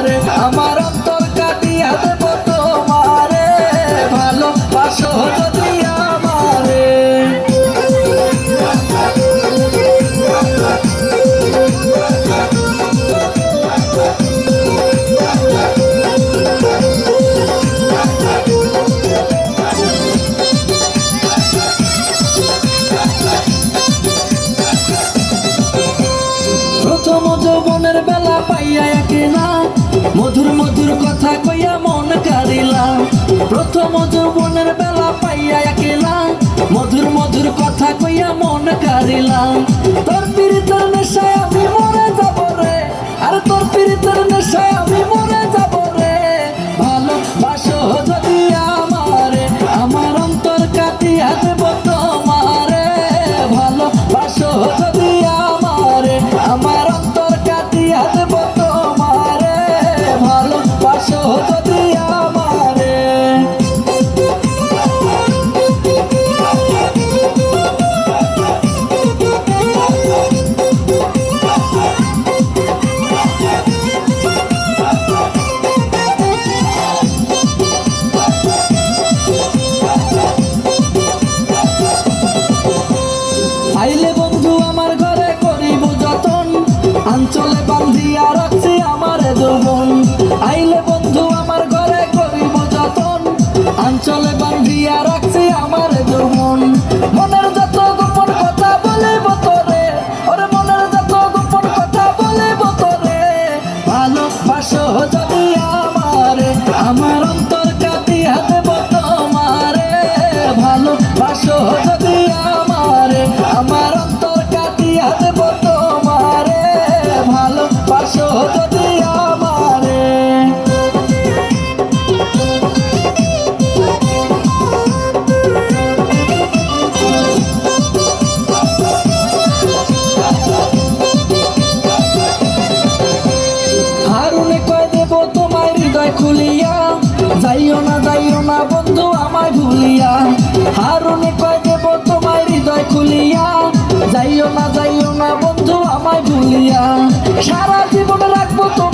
তোমারে আমার অন্তর কাটিয়া দেব তোমারে প্রথম যৌবনের বেলা পাইয়া একে না মধুর মধুর কথা কইয়া মন কারিলা প্রথম যৌবনের বেলা পাইয়া কেলা মধুর মধুর কথা কইয়া মন কারিলা আঞ্চলে বান্ধিয়া রাখছি আমার যৌবন আইলে বন্ধু আমার ঘরে করিব যতন। আঞ্চলে বান্ধিয়া রাখছি আমার যৌবন মনের যত গোপন কথা বলিব তোরে, ওরে মনের যত গোপন কথা ভালোবাসো যদি আমারে, আমার খুলিয়া যাইও না যাইও না বন্ধু আমায় ভুলিয়া। হারুনি কয় দেব তোমায় হৃদয় খুলিয়া। যাইও না যাইও না বন্ধু আমায় ভুলিয়া। সারা জীবন রাখব তোমায়